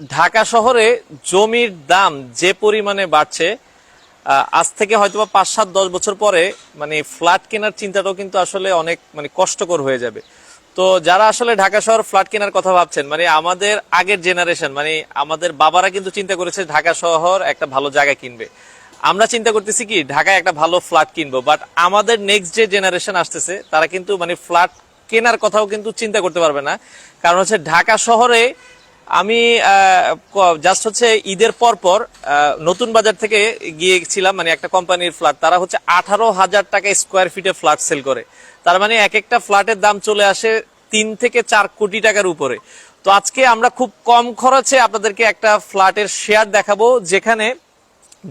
ঢাকা শহরে জমির দাম যে পরিমাণে বাড়ছে আজ থেকে হয়তো বা পাঁচ সাত দশ বছর পরে মানে ফ্ল্যাট কেনার চিন্তাটাও কিন্তু আসলে অনেক মানে কষ্টকর হয়ে যাবে। তো যারা আসলে ঢাকা শহর ফ্ল্যাট কেনার কথা ভাবছেন মানে আমাদের আগের জেনারেশন মানে আমাদের বাবারা কিন্তু চিন্তা করেছে ঢাকা শহর একটা ভালো জায়গা কিনবে। আমরা চিন্তা করতেছি কি, ঢাকায় একটা ভালো ফ্ল্যাট কিনবো বাট আমাদের নেক্সট যে জেনারেশন আসতেছে, তারা কিন্তু মানে ফ্ল্যাট কেনার কথাও কিন্তু চিন্তা করতে পারবে না। কারণ হচ্ছে ঢাকা শহরে আমি জাস্ট হচ্ছে ঈদের পর পর নতুন বাজার থেকে গিয়েছিলাম মানে একটা কোম্পানির ফ্ল্যাট তারা হচ্ছে আঠারো হাজার টাকা স্কোয়ার ফিটে ফ্ল্যাট সেল করে। তার মানে এক একটা ফ্ল্যাটের দাম চলে আসে তিন থেকে চার কোটি টাকার উপরে। তো আজকে আমরা খুব কম খরচে আপনাদেরকে একটা ফ্ল্যাটের শেয়ার দেখাবো, যেখানে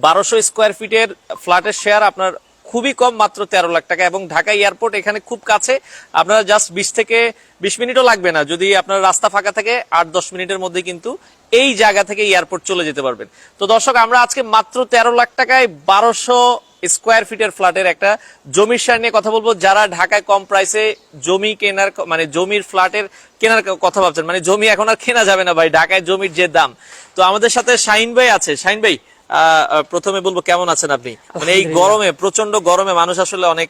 বারোশো স্কোয়ার ফিটের ফ্ল্যাটের শেয়ার আপনার খুবই কম মাত্র তেরো লাখ টাকা এবং ঢাকা এয়ারপোর্ট এখানে খুব কাছে। আপনারা জাস্ট বিশ থেকে বিশ মিনিটও লাগবে না। যদি আপনার রাস্তা ফাঁকা থাকে, আট দশ মিনিটের মধ্যে কিন্তু এই জায়গা থেকে এয়ারপোর্ট চলে যেতে পারবেন। তো দর্শক, আমরা আজকে মাত্র তেরো লাখ টাকায় বারোশো স্কোয়ার ফিটের ফ্ল্যাটের একটা জমির শেয়ার নিয়ে কথা বলব। যারা ঢাকায় কম প্রাইসে জমি কেনার মানে জমির ফ্ল্যাটের কেনার কথা ভাবছেন মানে জমি এখন আর কেনা যাবে না ভাই, ঢাকায় জমির যে দাম। তো আমাদের সাথে শাহিন ভাই আছে। শাহিন ভাই প্রথমে বলব কেমন আছেন আপনি? মানে এই গরমে প্রচণ্ড গরমে মানুষ আসলে অনেক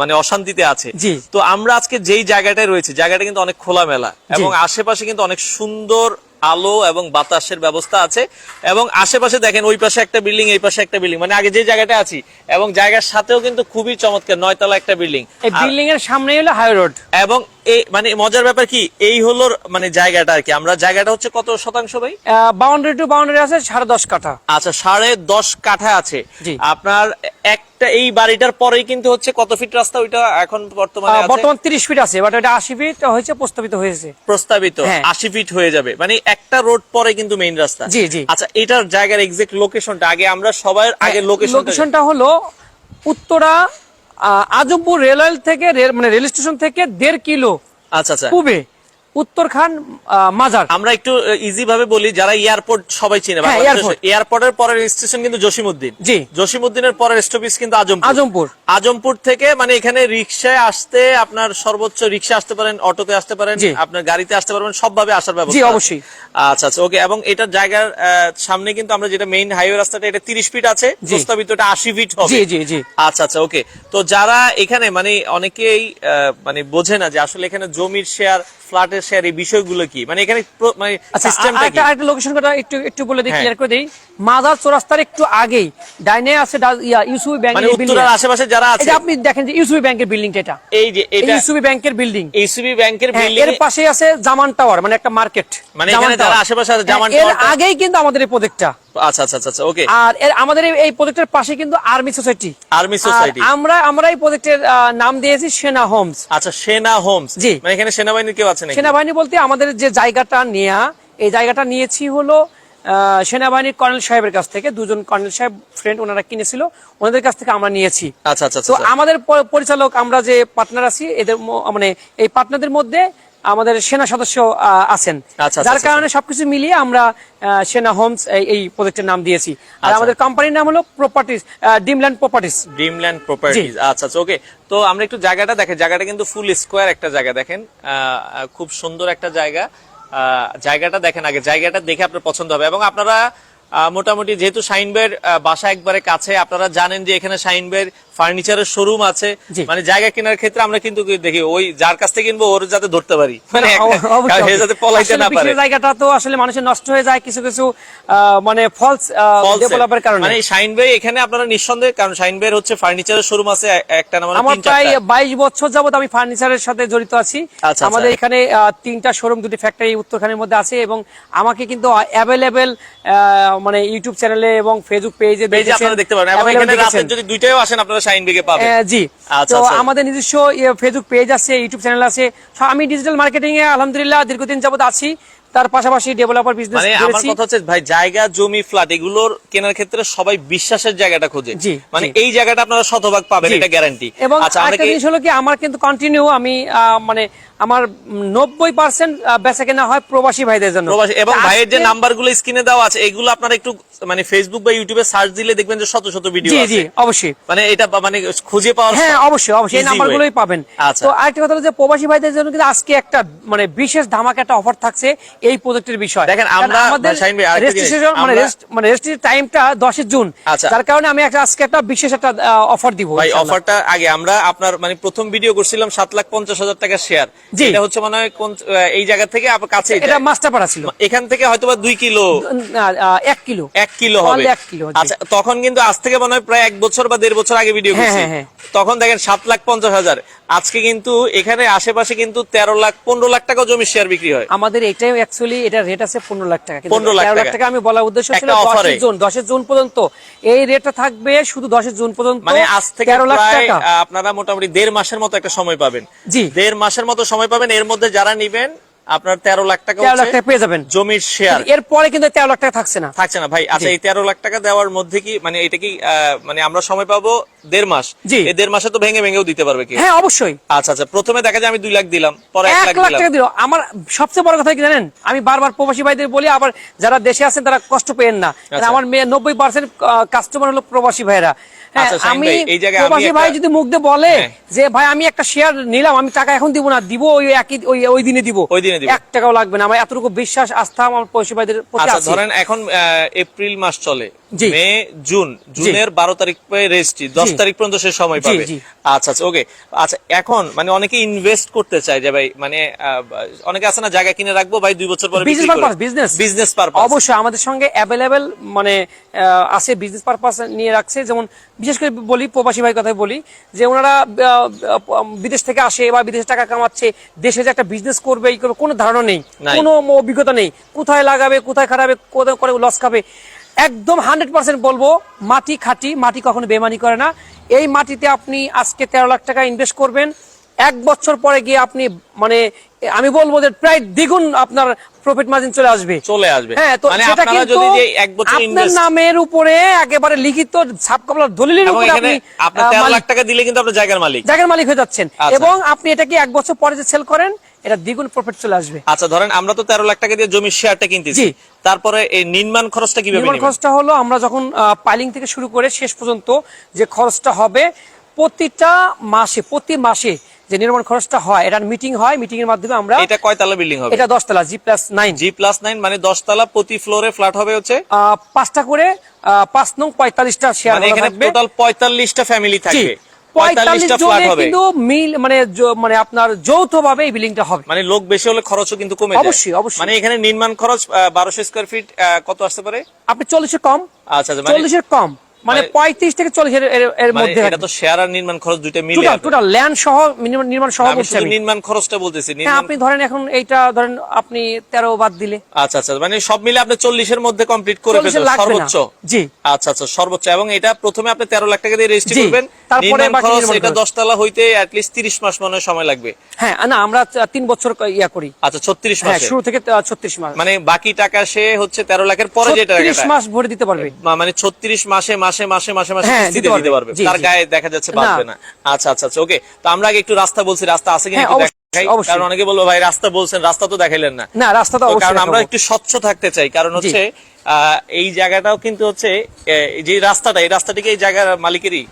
মানে অশান্তিতে আছে। তো আমরা আজকে যেই জায়গাটায় রয়েছে জায়গাটা কিন্তু অনেক খোলামেলা এবং আশেপাশে কিন্তু অনেক সুন্দর আলো এবং বাতাসের ব্যবস্থা আছে এবং আশেপাশে দেখেন ওই পাশে একটা বিল্ডিং এই পাশে একটা বিল্ডিং। মানে আগে যে জায়গাটা আছি এবং জায়গার সাথেও কিন্তু খুবই চমৎকার নয়তলা একটা বিল্ডিং। বিল্ডিং এর সামনেই হলো হাই রোড। এবং এই মানে মজার ব্যাপার কি এই হলো মানে জায়গাটা আর কি। আমরা জায়গাটা হচ্ছে কত শতাংশ ভাই? বাউন্ডারি টু বাউন্ডারি আছে সাড়ে দশ কাঠা। আচ্ছা সাড়ে দশ কাঠা আছে। আপনার একটা এই বাড়িটার পরেই কিন্তু হচ্ছে কত ফিট রাস্তা ওইটা এখন বর্তমানে বর্তমান তিরিশ ফিট আছে বাট এটা আশি ফিট হয়েছে প্রস্তাবিত হয়েছে। প্রস্তাবিত হ্যাঁ। আশি ফিট হয়ে যাবে। মানে একটা রোড পরে কিন্তু মেইন রাস্তা। জি, জি। আচ্ছা এটার জায়গার এক্সাক্ট লোকেশনটা আগে আমরা সবার আগে হ্যাঁ, লোকেশনটা হলো উত্তরা আহ, আজমপুর রেলওয়ে থেকে মানে রেল স্টেশন থেকে দেড় কিলো আচ্ছা আচ্ছা। পূবে উত্তরখান আহ, মাজার। আমরা একটু ইজি ভাবে বলি যারা এয়ারপোর্ট সবাই চিনে হ্যাঁ, এয়ারপোর্টের পরের স্টেশন কিন্তু জসিমউদ্দিন। জি। জসিমউদ্দিনের পরের স্টপেজ কিন্তু আজমপুর। আজমপুর। আজমপুর থেকে মানে এখানে রিক্সায় আসতে আপনার সর্বোচ্চ রিক্সা আসতে পারেন অটোতে আসতে পারেন আপনার গাড়িতে আসতে পারবেন সবভাবে আসার ব্যবস্থা জি, অবশ্যই। আচ্ছা আচ্ছা ওকে এবং এটার জায়গার সামনে কিন্তু আমরা যেটা মেইন হাইওয়ে রাস্তাটা এটা তিরিশ ফিট আছে প্রস্তাবিত এটা আশি ফিট হবে। জি, জি, জি। আচ্ছা আচ্ছা ওকে তো যারা এখানে মানে অনেকেই মানে বোঝে না যে আসলে এখানে জমির শেয়ার ফ্ল্যাটের শেয়ার এই বিষয়গুলো কি? মানে এখানে প্র- মানে আচ্ছা সিস্টেমটা কি? আরেকটা একটু একটু বলে দিই হ্যাঁ। ক্লিয়ার করে দিই। মাজার চৌরাস্তার একটু আগেই। ডাইনে আছে ইয়া ইউসুবি ব্যাংকের মানে উত্তরার আশেপাশে যারা আছে। আপনি দেখেন যে ইউসুবি ব্যাংকের বিল্ডিংটা এটা। এই যে এটা ইউসুবি ব্যাংকের বিল্ডিং ব্যাংকের হ্যাঁ, বিল্ডিং এর পাশে আছে জামান টাওয়ার মানে একটা মার্কেট। মানে এখানে যারা আশেপাশে আছে, জামান এর আগেই কিন্তু আমাদের এই প্রজেক্টটা আচ্ছা আচ্ছা আচ্ছা ওকে। আর এর আমাদের এই- এই প্রজেক্টের পাশে কিন্তু আর্মি সোসাইটি আর্মি সোসাইটি আমরা আমরা এই প্রজেক্টের নাম দিয়েছি সেনা হোমস। আচ্ছা সেনা হোমস। জি। মানে এখানে সেনাবাহিনীর কেউ আছে নাকি? সেনাবাহিনী বলতে আমাদের যে জায়গাটা নেয়া এই জায়গাটা নিয়েছি হলো আহ, সেনাবাহিনীর কর্নেল সাহেবের কাছ থেকে। দুজন কর্নেল সাহেব ফ্রেন্ড ওনারা কিনেছিল ওনাদের কাছ থেকে আমরা নিয়েছি। আচ্ছা আচ্ছা তো আচ্ছা। আমাদের পরিচালক আমরা যে পার্টনার আছি এদের মানে এই পার্টনারদের মধ্যে আমাদের সেনা সদস্য আছেন। আচ্ছা, যার আচ্ছা, কারণে সবকিছু মিলিয়ে আমরা সেনা হোমস এই- প্রজেক্টের নাম দিয়েছি। আর আচ্ছা। আমাদের কোম্পানির নাম হলো properties Dreamland properties Dreamland properties আচ্ছা আচ্ছা ওকে তো আমরা একটু জায়গাটা দেখেন। জায়গাটা কিন্তু ফুল স্কোয়ার একটা জায়গা দেখেন। খুব সুন্দর একটা জায়গা। আহ, জায়গাটা দেখেন আগে। জায়গাটা দেখে আপনার পছন্দ হবে। এবং আপনারা মোটামুটি যেহেতু আহ, বাসা একবারে কাছে আপনারা জানেন যে এখানে ভাইয়ের ফার্নিচারের শোরুম আছে। মানে জায়গা কেনার ক্ষেত্রে আমরা কিন্তু দেখি ওই যার কাছ থেকে কিনবো ওর যাতে ধরতে পারি। মানে কারণ সে যাতে পলাইতে না পারে। জায়গাটা তো আসলে মানুষের নষ্ট হয়ে যায় কিছু কিছু মানে ফলস ডেভেলপের কারণে। মানে শাইন ভাই এখানে আপনারা নিঃসন্দেহে কারণ শাইন ভাইয়ের হচ্ছে ফার্নিচারের শোরুম আছে একটা না মানে আমার প্রায় চারটা বাইশ বছর যাবত আমি ফার্নিচারের সাথে জড়িত আছি। আচ্ছা, আমাদের আচ্ছা। এখানে তিনটা শোরুম দুটি ফ্যাক্টরি উত্তরখানের মধ্যে আছে এবং আমাকে কিন্তু অ্যাভেলেবেল মানে ইউটিউব চ্যানেলে এবং ফেসবুক পেজে দেখতে পারেন। এবং এখানে রাতে যদি দুইটাও আসেন আপনারা বেগে জি। আচ্ছা, তো আচ্ছা। আমাদের নিজস্ব ফেসবুক পেজ আছে ইউটিউব চ্যানেল আছে। আমি ডিজিটাল মার্কেটিং এ আলহামদুলিল্লাহ দীর্ঘদিন যাবত আছি। তার পাশাপাশি ডেভেলপার বিজনেস মানে আমার কথা হচ্ছে ভাই জায়গা জমি ফ্ল্যাট এগুলোর কেনার ক্ষেত্রে সবাই বিশ্বাসের জায়গাটা খোঁজে। মানে এই জায়গাটা আপনারা শতভাগ পাবেন এটা গ্যারান্টি এবং আচ্ছা আরেকটা জিনিস হলো কি আমার কিন্তু কন্টিনিউ আমি মানে আমার নব্বই পার্সেন্ট বেচা কেনা হয় প্রবাসী ভাইদের জন্য এবং ভাইয়ের যে আজকে- নাম্বারগুলো স্ক্রিনে দেওয়া আছে এগুলো আপনারা একটু মানে ফেসবুক বা ইউটিউবে সার্চ দিলে দেখবেন যে শত শত ভিডিও জি জি অবশ্যই মানে এটা মানে খুঁজে পাওয়ার হ্যাঁ অবশ্যই অবশ্যই এই easy নাম্বারগুলোই way। পাবেন আচ্ছা। তো আরেকটা কথা হলো যে প্রবাসী ভাইদের জন্য কিন্তু আজকে একটা মানে বিশেষ ধামাকা একটা অফার থাকছে এই প্রজেক্টের বিষয় দেখেন, আমরা- আমাদের শাহিন ভাই, রেজিস্ট্রেশন মানে rest- মানে রেজিস্ট্রেশন টাইমটা দশের জুন আচ্ছা। যার কারণে আমি একটা আজকে একটা বিশেষ একটা অফার দিব ভাই অফারটা আগে আমরা আপনার মানে প্রথম ভিডিও করছিলাম সাত লাখ পঞ্চাশ হাজার টাকা শেয়ার। এটা হচ্ছে মনে হয় কোন এই জায়গা থেকে আপনার কাছে এটা মাস্টারপাড়া ছিল। এখান থেকে হয়তো বা দুই কিলো। এক কিলো। এক কিলো হবে। এক কিলো, আচ্ছা তখন কিন্তু আজ থেকে মনে হয় প্রায় এক বছর বা দেড় বছর আগে ভিডিও হ্যাঁ, করছি। হ্যাঁ, হ্যাঁ। তখন দেখেন সাত লাখ পঞ্চাশ হাজার। আজকে কিন্তু এখানে আশেপাশে কিন্তু তেরো লাখ পনেরো লাখ টাকা জমি শেয়ার বিক্রি হয়। আমাদের এটাই অ্যাকচুয়ালি এটা রেট আছে পনেরো লাখ টাকা। পনেরো লাখ লাখ টাকা। টাকা আমি বলার উদ্দেশ্য ছিল দশের জুন দশের জুন পর্যন্ত। এই রেটটা থাকবে শুধু দশের জুন পর্যন্ত মানে আজ থেকে তেরো লাখ টাকা। আপনারা মোটামুটি দেড় মাসের মতো একটা সময় পাবেন। জি। দেড় মাসের মতো সময় পাবেন এর মধ্যে যারা নিবেন আপনার তেরো লাখ টাকা তেরো লাখ টাকা পেয়ে যাবেন। জমির শেয়ার এরপরে কিন্তু তেরো লাখ টাকা থাকছে না। থাকছে না ভাই। আচ্ছা এই তেরো লাখ টাকা দেওয়ার মধ্যে কি মানে এটা কি মানে আমরা সময় পাবো দেড় মাস? জি। এই দেড় মাসে তো ভেঙে ভেঙেও দিতে পারবে কি হ্যাঁ অবশ্যই। আচ্ছা আচ্ছা প্রথমে দেখা যায় আমি দুই লাখ দিলাম পরে এক লাখ টাকা দিল। আমার সবচেয়ে বড় কথা কি জানেন? আমি বারবার প্রবাসী ভাইদের বলি আবার যারা দেশে আছেন তারা কষ্ট পেয়েন না। আচ্ছা। আমার মেয়ে নব্বই পার্সেন্ট কাস্টমার হলো প্রবাসী ভাইরা আমি এই জায়গায় আমি প্রবাসী ভাই যদি মুখ দিয়ে বলে হ্যাঁ। যে ভাই আমি একটা শেয়ার নিলাম আমি টাকা এখন দিব না দিব ওই একই ওই ওই দিনে দিব ওই দিনে দিব। এক টাকাও লাগবে না আমার এতটুকু বিশ্বাস আস্থা আমার প্রবাসী ভাইদের প্রতি আচ্ছা ধরেন এখন এপ্রিল মাস চলে। May June. জুনের বারো তারিখ রেজিস্ট্রি দশ তারিখ পর্যন্ত সে সময় পাবে। আচ্ছা আচ্ছা ওকে আচ্ছা এখন মানে অনেকে ইনভেস্ট করতে চায় যে ভাই মানে অনেকে আছে না জায়গা কিনে রাখব ভাই দুই বছর পরে business purpose business business purpose অবশ্যই আমাদের সঙ্গে অ্যাভেলেবেল মানে আছে বিজনেস পারপাস নিয়ে রাখছে। যেমন বিশেষ করে বলি প্রবাসী ভাই কথাই বলি যে ওনারা বিদেশ থেকে আসে বা বিদেশে টাকা কামাচ্ছে দেশে যে একটা বিজনেস করবে এই করবে কোনো ধারণা নেই। কোনো অভিজ্ঞতা নেই। কোথায় লাগাবে কোথায় খারাবে কোথায় করে লস খাবে? একদম হান্ড্রেড পার্সেন্ট বলব, মাটি খাটি, মাটি কখনো বেমানি করে না। এই মাটিতে আপনি আজকে তেরো লাখ টাকা ইনভেস্ট করবেন। এক বছর পরে গিয়ে আপনি মানে আমি বলব যে প্রায় দ্বিগুণ আপনার প্রফিট মার্জিন চলে আসবে। চলে আসবে। হ্যাঁ তো মানে সেটা আপনারা কিন্তু যদি যে এক বছর আপনার নামের উপরে একেবারে লিখিত ছাপকাপলার দলিলের উপরে আপনি আপনার আহ, তেরো লাখ টাকা দিলে কিন্তু আপনার জায়গার মালিক। জায়গার মালিক হয়ে যাচ্ছেন। আচ্ছা। এবং আপনি এটাকে এক বছর পরে যে সেল করেন এটা দ্বিগুণ প্রফিট চলে আসবে। আচ্ছা ধরেন আমরা তো তেরো লাখ টাকা দিয়ে জমির শেয়ারটা কিনতেছি। তারপরে এই নির্মাণ খরচটা কীভাবে নির্মাণ খরচটা হলো আমরা যখন পাইলিং থেকে শুরু করে শেষ পর্যন্ত যে খরচটা হবে প্রতিটা মাসে প্রতি মাসে যে নির্মাণ খরচটা হয় এটার মিটিং হয় মিটিং এর মাধ্যমে আমরা এটা কয়তলা বিল্ডিং হবে? এটা দশতলা G plus nine G plus nine মানে দশ তলা প্রতি ফ্লোরে ফ্ল্যাট হবে হচ্ছে? পাঁচটা করে পাঁচ নং পঁয়তাল্লিশটা শেয়ার মানে এখানে টোটাল পঁয়তাল্লিশটা ফ্যামিলি জি থাকবে। পঁয়তাল্লিশ পঁয়তাল্লিশটা ফ্ল্যাট হবে। কিন্তু মিল মানে মানে আপনার যৌথ ভাবে এই বিল্ডিংটা হবে। মানে লোক বেশি হলে খরচও কিন্তু কমে যায়। অবশ্যই, অবশ্যই। মানে এখানে নির্মাণ খরচ বারোশো স্কোয়ার ফিট কত আসতে পারে? আপনি চল্লিশের কম। আচ্ছা আচ্ছা মানে চল্লিশের কম। মানে মানে- পঁয়ত্রিশ থেকে চল্লিশের এর- এর মানে মধ্যে এটা তো শেয়ার আর নির্মাণ খরচ মিলে টোটাল টোটাল ল্যান্ড সহ নির্মাণ- সহ বলছি আমি। নির্মাণ খরচটা বলতেছি হ্যাঁ আপনি ধরেন এখন এইটা ধরেন আপনি তেরো বাদ দিলে। আচ্ছা আচ্ছা মানে সব মিলে আপনি চল্লিশের মধ্যে কমপ্লিট করে ফেলবেন সর্বোচ্চ? জি। আচ্ছা আচ্ছা সর্বোচ্চ এবং এটা প্রথমে আপনি তেরো লাখ টাকা দিয়ে রেজিস্ট্রি করবেন। তারপরে খরচ এটা খরচ। দশতলা হইতে অ্যাটলিস্ট তিরিশ মাস মনে সময় লাগবে। হ্যাঁ না আমরা তিন বছর ইয়া করি। আচ্ছা ছত্রিশ হ্যাঁ মাসে? শুরু থেকে ছত্রিশ মাস। মানে বাকি টাকা সে হচ্ছে তেরো লাখের পরে যে ছত্রিশ মাস ভরে দিতে পারবে। মানে ছত্রিশ মাসে মাসে মাসে মাসে মাসে হ্যাঁ, কিস্তিতে দিতে দিতে পারবে। তার গায়ে দেখা যাচ্ছে বাঁচবে না। আচ্ছা আচ্ছা আচ্ছা ওকে। তো আমরা আগে একটু রাস্তা বলছি রাস্তা আছে কিনা হ্যাঁ, একটু দেখাই। কারণ অনেকে বলব ভাই রাস্তা বলছেন রাস্তা তো দেখাইলেন না। না রাস্তা তো কারণ আমরা একটু স্বচ্ছ থাকতে চাই। কারণ হচ্ছে আহ, এই জায়গাটাও কিন্তু হচ্ছে যে রাস্তাটা এই রাস্তাটিকে এই জায়গার মালিকেরই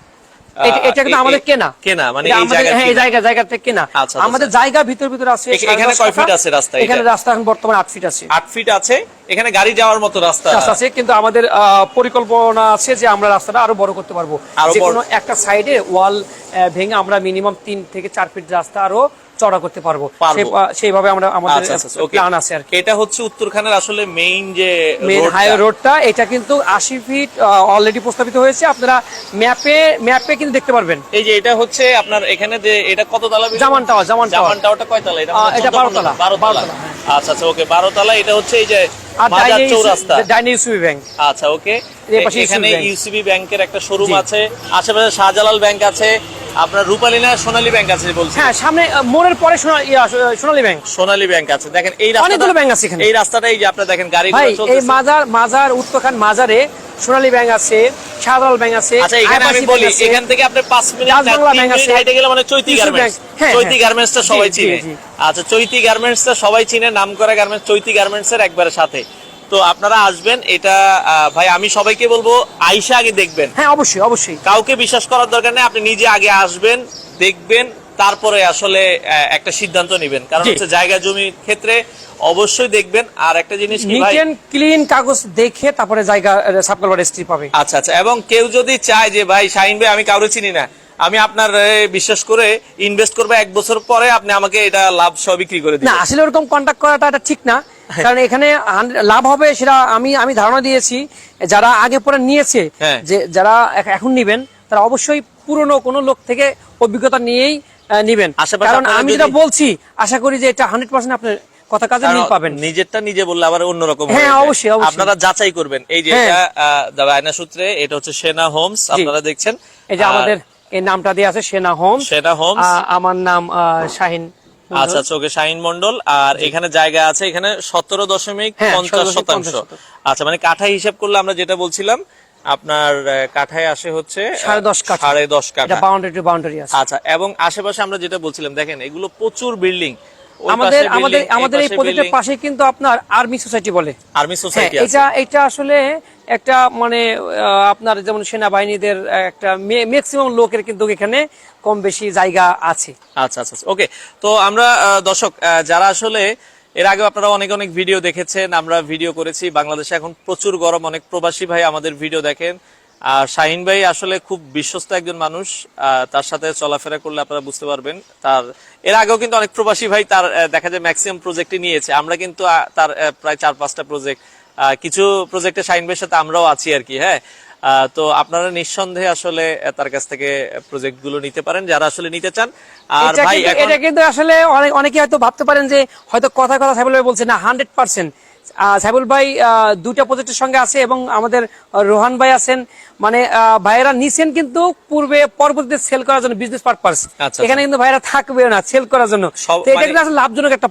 এটা- এটা কিন্তু আমাদের কেনা। কেনা মানে এই জায়গা হ্যাঁ, এই জায়গা জায়গাতে কেনা। আমাদের জায়গা ভিতর ভিতর আছে এখানে কয় ফিট আছে রাস্তা এখানে রাস্তা এখন বর্তমানে ফিট আছে। ফিট আছে? এখানে গাড়ি যাওয়ার মতো রাস্তা? আছে কিন্তু আমাদের আহ, পরিকল্পনা আছে যে আমরা রাস্তাটা আরও বড় করতে পারব। যে কোনো একটা সাইডে ওয়াল ভেঙে আমরা মিনিমাম তিন থেকে চার ফিট রাস্তা আরও চড়া করতে পারব। সেইভাবে আমরা আমাদের আচ্ছা আচ্ছা ওকে প্ল্যান আছে আর এটা হচ্ছে উত্তরখানের আসলে মেইন যে roadটা। হাইওয়ে রোডটা এটা কিন্তু আশি ফিট অলরেডি প্রস্তাবিত হয়েছে। আপনারা ম্যাপে ম্যাপে কিন্তু দেখতে পারবেন। এই যে এটা হচ্ছে আপনার এখানে যে এটা কত তালা? জামান টাওয়ার, জামান টাওয়ার। জামান টাওয়ারটা কয় তালা? এটা এটা 14 বারো তলা, বারো তলা, হ্যাঁ। আচ্ছা আচ্ছা ওকে বারো তলা। এটা হচ্ছে এই যে আর মাজার ডাইনে ইউসিবি ব্যাংক আচ্ছা ওকে। এখানে ইউসিবি ব্যাংকের একটা শোরুম আছে আশেপাশে শাহজালাল ব্যাংক আছে আপনার রূপালী না সোনালী ব্যাংক আছে বলছি হ্যাঁ সামনে মোড়ের পরে সোনা- সোনালী ব্যাংক সোনালী ব্যাংক আছে। দেখেন এই রাস্তাটা ব্যাংক আছে এখানে। এই রাস্তাটা এই যে আপনার দেখেন গাড়ি এই মাজার মাজার উত্তরখান মাজারে সোনালী ব্যাংক আছে শাহজালাল ব্যাংক আছে আচ্ছা এখানে আমি বলি এখান থেকে আপনি মিনিট হাইটে গেলে মানে চৈতি গার্মেন্টস হ্যাঁ, চৈতি হ্যাঁ। গার্মেন্টসটা সবাই চিনে। আচ্ছা চৈতি গার্মেন্টসটা সবাই চিনে নাম করা গার্মেন্টস চৈতি গার্মেন্টস এর একবারে সাথে। তো আপনারা আসবেন এটা ভাই আমি সবাইকে বলব আইসা আগে দেখবেন। হ্যাঁ অবশ্যই অবশ্যই। কাউকে বিশ্বাস করার দরকার নেই আপনি নিজে আগে আসবেন দেখবেন তারপরে আসলে একটা সিদ্ধান্ত নেবেন। কারণ হচ্ছে জায়গা জমির ক্ষেত্রে অবশ্যই দেখবেন। আর একটা জিনিস কি ভাই? ক্লিন কাগজ দেখে তারপরে জায়গা সাবকলবার রেজিস্ট্রি পাবে। আচ্ছা আচ্ছা। এবং কেউ যদি চায় যে ভাই শাহিন ভাই আমি কাউরে চিনি না। আমি আপনার বিশ্বাস করে ইনভেস্ট করব এক বছর পরে আপনি আমাকে এটা লাভ সহ বিক্রি করে না আসলে ওরকম কন্ট্যাক্ট করাটা এটা ঠিক না। কারণ এখানে লাভ হবে সেটা আমি আমি ধারণা দিয়েছি। যারা আগে পরে নিয়েছে হ্যাঁ। যে যারা এখন নিবেন তারা অবশ্যই পুরনো কোনো লোক থেকে অভিজ্ঞতা নিয়েই নিবেন। কারণ আমি যেটা বলছি আশা করি যে এটা হান্ড্রেড পার্সেন্ট আপনার কথা কাজে মিল পাবেন। নিজেরটা নিজে বললে আবার অন্যরকম হ্যাঁ, অবশ্যই, অবশ্যই। আপনারা যাচাই করবেন। এই যে হ্যাঁ। এটা দাদা আয়না সূত্রে এটা হচ্ছে সেনা হোমস আপনারা দেখছেন। এই যে আমাদের এই নামটা দিয়ে আছে সেনা হোম সেনা হোমস। আমার নাম শাহিন আচ্ছা চোখে শাহিন মন্ডল আর এখানে জায়গা আছে এখানে সতেরো দশমিক হ্যাঁ, পঞ্চাশ শতাংশ। আচ্ছা মানে কাঠায় হিসাব করলে আমরা যেটা বলছিলাম আপনার কাঠায় আসে হচ্ছে সাড়ে দশ কাঠা। সাড়ে দশ কাঠা। বাউন্ডারি টু বাউন্ডারি আচ্ছা এবং আশেপাশে আমরা যেটা বলছিলাম দেখেন এগুলো প্রচুর বিল্ডিং আমাদের আমাদের আমাদের এই প্রজেক্টের পাশে কিন্তু আপনার আর্মি সোসাইটি বলে। আর্মি হ্যাঁ সোসাইটি এটা এটা আসলে একটা মানে আপনার যেমন সেনাবাহিনীদের একটা ম্যাক্সিমাম লোকের কিন্তু এখানে কম বেশি জায়গা আছে। আচ্ছা আচ্ছা ওকে তো আমরা দর্শক যারা আসলে এর আগে আপনারা অনেক অনেক ভিডিও দেখেছেন আমরা ভিডিও করেছি। বাংলাদেশে এখন প্রচুর গরম অনেক প্রবাসী ভাই আমাদের ভিডিও দেখেন। আর শাহিন ভাই আসলে খুব বিশ্বস্ত একজন মানুষ তার সাথে চলাফেরা করলে আপনারা বুঝতে পারবেন। তার এর আগেও কিন্তু অনেক প্রবাসী ভাই তার দেখা যায় ম্যাক্সিমাম প্রজেক্টই নিয়েছে। আমরা কিন্তু তার প্রায় চার পাঁচটা প্রজেক্ট কিছু প্রজেক্টে শাহিন ভাইয়ের সাথে আমরাও আছি আর কি হ্যাঁ? তো আপনারা নিঃসন্দেহে আসলে তার কাছ থেকে প্রজেক্টগুলো নিতে পারেন যারা আসলে নিতে চান। আর ভাই এটা কিন্তু আসলে অনেক অনেকে হয়তো ভাবতে পারেন যে হয়তো কথা কথা সাইবুল ভাই বলছে না হান্ড্রেড পার্সেন্ট সাইবুল ভাই দুটা প্রজেক্টের সঙ্গে আছে এবং আমাদের রোহান ভাই আছেন। মানে আহ, ভাইয়েরা নিছেন কিন্তু পূর্বে পরবর্তীতে সেল করার জন্য বিজনেস পারপাস আচ্ছা, এখানে কিন্তু ভাইয়েরা থাকবে না সেল করার জন্য। এটা মানে- কিন্তু আসলে লাভজনক একটা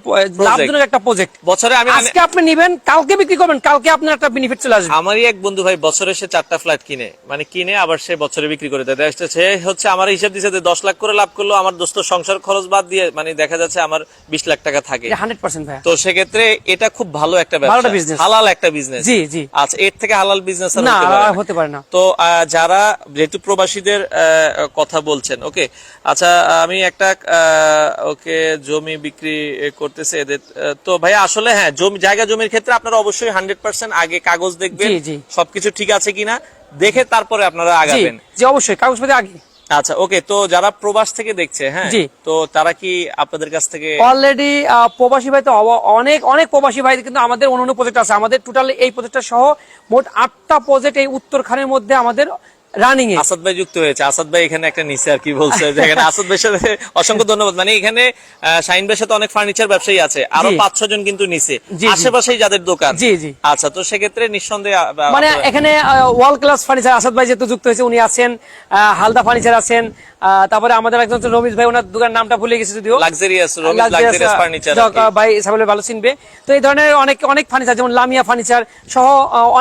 লাভজনক একটা প্রজেক্ট বছরে আমি আজকে আপনি নিবেন কালকে বিক্রি করবেন কালকে আপনার একটা বেনিফিট চলে আসবে। আমারই এক বন্ধু ভাই বছরে সে চারটা ফ্ল্যাট কিনে মানে কিনে আবার সে বছরে বিক্রি করে দেয়। সে হচ্ছে আমার হিসাব দিচ্ছে যে দশ লাখ করে লাভ করল আমার দোস্ত সংসার খরচ বাদ দিয়ে মানে দেখা যাচ্ছে আমার বিশ লাখ টাকা থাকে। হান্ড্রেড পার্সেন্ট ভাইয়া। তো সেক্ষেত্রে এটা খুব ভালো একটা ব্যবসা। একটা হালাল একটা বিজনেস জি, জি। আচ্ছা এর থেকে হালাল বিজনেস হতে পারে না। তো যারা যেহেতু প্রবাসীদের কথা বলছেন ওকে আচ্ছা আমি একটা ওকে জমি বিক্রি করতেছে এদের তো ভাই আসলে হ্যাঁ জমি জায়গা জমির ক্ষেত্রে আপনারা অবশ্যই হান্ড্রেড পার্সেন্ট আগে কাগজ দেখবেন। সবকিছু ঠিক আছে কিনা দেখে তারপরে আপনারা আগাবেন জি অবশ্যই কাগজ আগে আচ্ছা ওকে তো যারা প্রবাস থেকে দেখছে হ্যাঁ তো তারা কি আপনাদের কাছ থেকে অলরেডি প্রবাসী ভাই তো অনেক অনেক প্রবাসী ভাই কিন্তু আমাদের অন্য অন্য প্রজেক্ট আছে। আমাদের টোটাল এই প্রজেক্টটা সহ মোট আটটা প্রজেক্ট এই উত্তরখানের মধ্যে আমাদের রানিং এ। আসাদ ভাই যুক্ত হয়েছে। আসাদ ভাই এখানে একটা নিচে আর কি বলছে দেখেন আসাদ ভাইয়ের সাথে অসংখ্য ধন্যবাদ। মানে এখানে শাহিন ভাইয়ের সাথে অনেক ফার্নিচার ব্যবসায়ী আছে। আরও পাঁচ জন কিন্তু নিচে। আশেপাশেই যাদের দোকান। জি, জি। আচ্ছা তো সেক্ষেত্রে নিঃসন্দেহে মানে এখানে ওয়ার্ল্ড ক্লাস ফার্নিচার আসাদ ভাই যেহেতু যুক্ত হয়েছে উনি আছেন হালদা ফার্নিচার আছেন তারপরে আমাদের একজন রমিজ ভাই ওনার দোকানের নামটা ভুলে গেছে যদিও। লাক্সারিয়াস লাক্সারিয়াস ফার্নিচার ভাই ভালো চিনবে। তো এই ধরনের অনেক অনেক ফার্নিচার যেমন লামিয়া ফার্নিচার সহ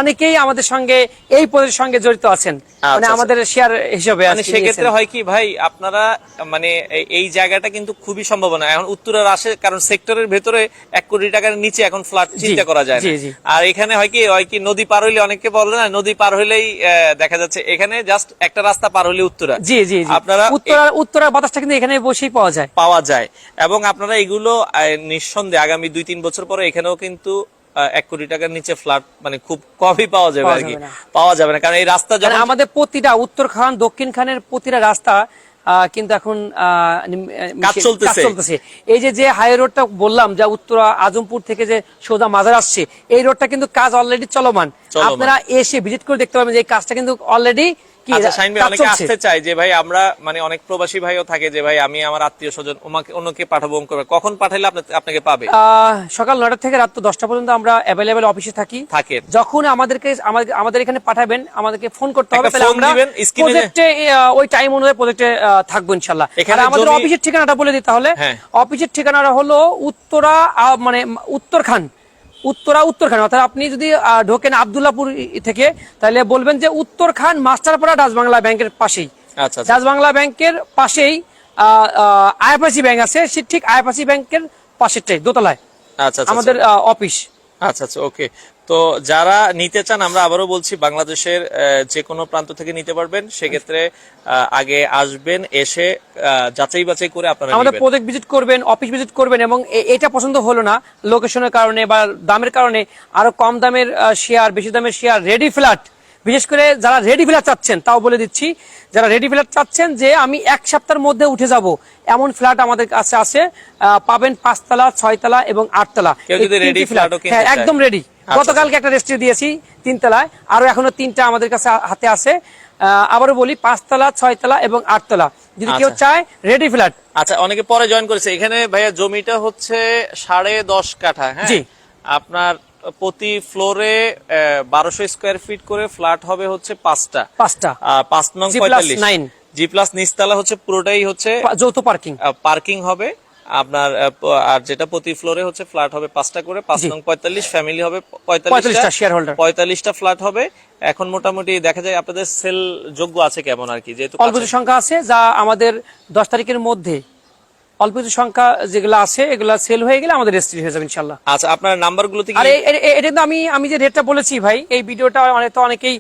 অনেকেই আমাদের সঙ্গে এই প্রজেক্টের সঙ্গে জড়িত আছেন। মানে আচ্ছা। আমাদের শেয়ার হিসেবে মানে সেক্ষেত্রে হয় কি ভাই আপনারা মানে এই- জায়গাটা কিন্তু খুবই সম্ভাবনা। এখন উত্তরের আসে কারণ সেক্টরের ভেতরে এক কোটি টাকার নিচে এখন ফ্ল্যাট চিন্তা করা যায়। আর এখানে হয় কি হয় কি নদী পার হইলে অনেকে বলে না নদী পার হইলেই দেখা যাচ্ছে এখানে জাস্ট একটা রাস্তা পার হলে উত্তরা। জি জি আপনারা উত্তরা উত্তরার বাতাসটা কিন্তু এখানে বসেই পাওয়া যায়। পাওয়া যায়। এবং আপনারা এগুলো নিঃসন্দেহে আগামী দুই তিন বছর পরে এখানেও কিন্তু এক কোটি টাকার নিচে ফ্ল্যাট মানে খুব কমই পাওয়া যাবে আর কি। পাওয়া যাবে না। কারণ এই রাস্তা যখন আমাদের প্রতিটা উত্তর খান দক্ষিণ খানের প্রতিটা রাস্তা কিন্তু এখন কাজ চলতেছে। এই যে যে হাই রোডটা বললাম যা উত্তরা আজমপুর থেকে যে সোজা মাজার আসছে এই রোডটা কিন্তু কাজ অলরেডি চলমান। আপনারা এসে ভিজিট করে দেখতে পাবেন যে এই কাজটা কিন্তু অলরেডি আচ্ছা শাহিন ভাই কাজ অনেকে আসতে চায় যে ভাই আমরা মানে অনেক প্রবাসী ভাইও থাকে যে ভাই আমি আমার আত্মীয় স্বজন অন্যকে পাঠাবো কখন পাঠাইলে আপনাকে পাবে? সকাল থেকে রাত দশটা পর্যন্ত আমরা অ্যাভেলেবেল অফিসে থাকি। থাকেন যখন আমাদেরকে আমাদের- আমাদের এখানে পাঠাবেন আমাদেরকে ফোন করতে হবে তাহলে আমরা প্রজেক্টে ওই টাইম অনুযায়ী প্রজেক্টে থাকব ইনশাল্লাহ এখানে আমাদের জমি- অফিসের ঠিকানাটা বলে দিতে হলে হ্যাঁ। অফিসের ঠিকানাটা হলো উত্তরা মানে উত্তরখান উত্তরা উত্তরখান অর্থাৎ আপনি যদি ঢোকেন আবদুল্লাপুর থেকে তাহলে বলবেন যে উত্তরখান মাস্টারপাড়া ডাচ বাংলা ব্যাংকের পাশেই। আচ্ছা আচ্ছা। ডাচ বাংলা ব্যাংকের পাশেই আহ আয়াপাসি ব্যাংক আছে সে ঠিক আয়াপাসি ব্যাংকের পাশেরটাই দোতলায়। আচ্ছা আমাদের অফিস। আচ্ছা আচ্ছা ওকে তো যারা নিতে চান আমরা আবারও বলছি বাংলাদেশের যে কোনো প্রান্ত থেকে নিতে পারবেন। সেক্ষেত্রে আহ, আগে আসবেন এসে আহ, যাচাই বাছাই করে আপনারা আমাদের প্রজেক্ট ভিজিট করবেন অফিস ভিজিট করবেন এবং এটা পছন্দ হলো না লোকেশনের কারণে বা দামের কারণে আরও কম দামের শেয়ার বেশি দামের শেয়ার রেডি ফ্ল্যাট বিশেষ করে যারা রেডি ফ্ল্যাট চাচ্ছেন তাও বলে দিচ্ছি যারা রেডি ফ্ল্যাট চাচ্ছেন যে আমি এক সপ্তাহের মধ্যে উঠে যাব। এমন ফ্ল্যাট আমাদের কাছে আছে পাবেন পাঁচতলা ছয়তলা এবং আটতলা। হ্যাঁ একদম রেডি আচ্ছা, গতকালকে একটা রেস্ট্রি দিয়েছি তিনতলায়। আরও এখনও তিনটা আমাদের কাছে হাতে আছে। আবারও বলি পাঁচতলা ছয়তলা এবং আটতলা। যদি কেউ আচ্ছা। চায় রেডি ফ্ল্যাট আচ্ছা অনেকে পরে জয়েন করেছে। এখানে ভাইয়া জমিটা হচ্ছে সাড়ে দশ কাঠা হ্যাঁ? জি। আপনার প্রতি ফ্লোরে বারোশো স্কোয়ার ফিট করে ফ্ল্যাট হবে হচ্ছে পাঁচটা। পাঁচটা। পাঁচ নং পঁয়তাল্লিশ। জি প্লাস নিচতলা হচ্ছে পুরোটাই হচ্ছে যৌথ পার্কিং পার্কিং হবে। আপনার আর যেটা প্রতি ফ্লোরে হচ্ছে ফ্ল্যাট হবে পাঁচটা করে পাঁচ নং পঁয়তাল্লিশ ফ্যামিলি হবে 45টা পঁয়তাল্লিশটা shareholder। পঁয়তাল্লিশটা ফ্ল্যাট হবে। এখন মোটামুটি দেখা যায় আপনাদের সেল যোগ্য আছে কেমন আর কি? যেহেতু সংখ্যা আছে যা আমাদের দশ তারিখের মধ্যে অল্প কিছু সংখ্যা যেগুলো আছে এগুলো সেল হয়ে গেলে আমাদের রেজিস্ট্রি হয়ে যাবে ইনশাল্লাহ আচ্ছা আপনার নাম্বারগুলোতে আর কি এ- এ- এ- এটা আমি আমি যে রেটটা বলেছি ভাই এই ভিডিওটা অনেক তো অনেকেই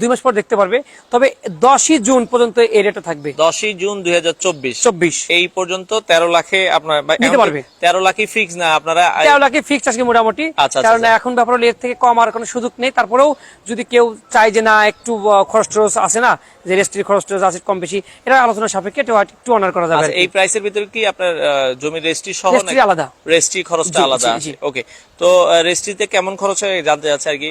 দুই মাস পর দেখতে পারবে। তবে দশই জুন পর্যন্ত এই রেটটা থাকবে। দশই জুন দুই হাজার চব্বিশ। চব্বিশ। এই পর্যন্ত তেরো লাখে আপনার নিতে পারবে। তেরো লাখই ফিক্স না আপনারা তেরো লাখে ফিক্স আজকে মোটামুটি। আচ্ছা, আচ্ছা, কারণ আচ্ছা। এখন ব্যাপার হলো এর থেকে কম আর কোনো সুযোগ নেই। তারপরেও যদি কেউ চায় যে না একটু খরচ টরচ আছে না যে রেজিস্ট্রির খরচ টরচ আছে কম বেশি এটা আলোচনা সাপেক্ষে একটু অনার করা যাবে এই প্রাইসের ভিতরে কি আপনার জমির রেজিস্ট্রি সহ আলাদা। রেজিস্ট্রি খরচটা আলাদা। আছে। ওকে তো রেজিস্ট্রিতে কেমন খরচ হয় জানতে যাচ্ছে আর কি?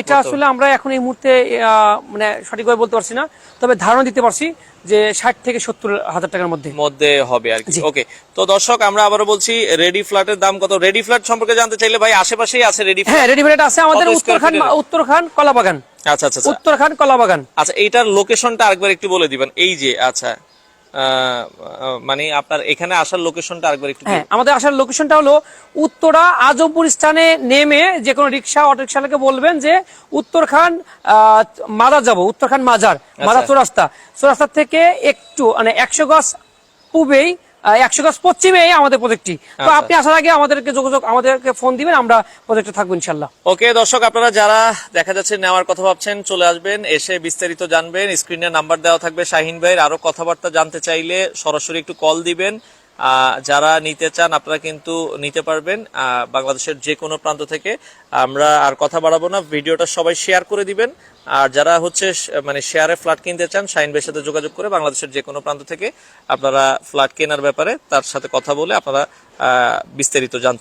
এটা আসলে আমরা এখন এই মুহূর্তে আহ, মানে সঠিকভাবে বলতে পারছি না তবে ধারণা দিতে পারছি যে ষাট থেকে সত্তর হাজার টাকার মধ্যে। মধ্যে হবে আর কি। ওকে তো দর্শক আমরা আবারও বলছি রেডি ফ্ল্যাটের দাম কত? রেডি ফ্ল্যাট সম্পর্কে জানতে চাইলে ভাই আশেপাশেই আছে রেডি হ্যাঁ রেডি ফ্ল্যাট আছে আমাদের উত্তরখান? উত্তরখান কলাবাগান। আচ্ছা আচ্ছা আচ্ছা। উত্তরখান কলাবাগান। আচ্ছা এইটার লোকেশনটা আরেকবার একটু বলে দিবেন। এই যে আচ্ছা। মানে আপনার এখানে আসার লোকেশনটা আরেকবার একটু হ্যাঁ আমাদের আসার লোকেশনটা হলো উত্তরা আজমপুর স্থানে নেমে যে কোনো রিক্সা অটো রিক্সাকে বলবেন যে উত্তরখান আহ, মাজার যাব উত্তরখান মাজার আচ্ছা। মাজার চৌরাস্তা চৌরাস্তা থেকে একটু মানে একশো গজ পূবেই একশো গজ পশ্চিমে আমাদের প্রজেক্টটি। তো আচ্ছা। আপনি আসার আগে আমাদেরকে যোগাযোগ আমাদেরকে ফোন দিবেন আমরা প্রজেক্টে থাকব ইনশাল্লাহ। ওকে দর্শক আপনারা যারা দেখা যাচ্ছে নেওয়ার কথা ভাবছেন চলে আসবেন এসে বিস্তারিত জানবেন। স্ক্রিনে নাম্বার দেওয়া থাকবে শাহিন ভাইয়ের। আরও কথাবার্তা জানতে চাইলে সরাসরি একটু কল দিবেন। আহ, যারা নিতে চান আপনারা কিন্তু নিতে পারবেন আহ, বাংলাদেশের যে কোনো প্রান্ত থেকে। আমরা আর কথা বাড়াবো না। ভিডিওটা সবাই শেয়ার করে দিবেন। আর যারা হচ্ছে মানে শেয়ারে ফ্ল্যাট কিনতে চান ভাইয়ের সাথে যোগাযোগ করে বাংলাদেশের যে কোনো প্রান্ত থেকে আপনারা ফ্ল্যাট কেনার ব্যাপারে তার সাথে কথা বলে আপনারা বিস্তারিত জানতে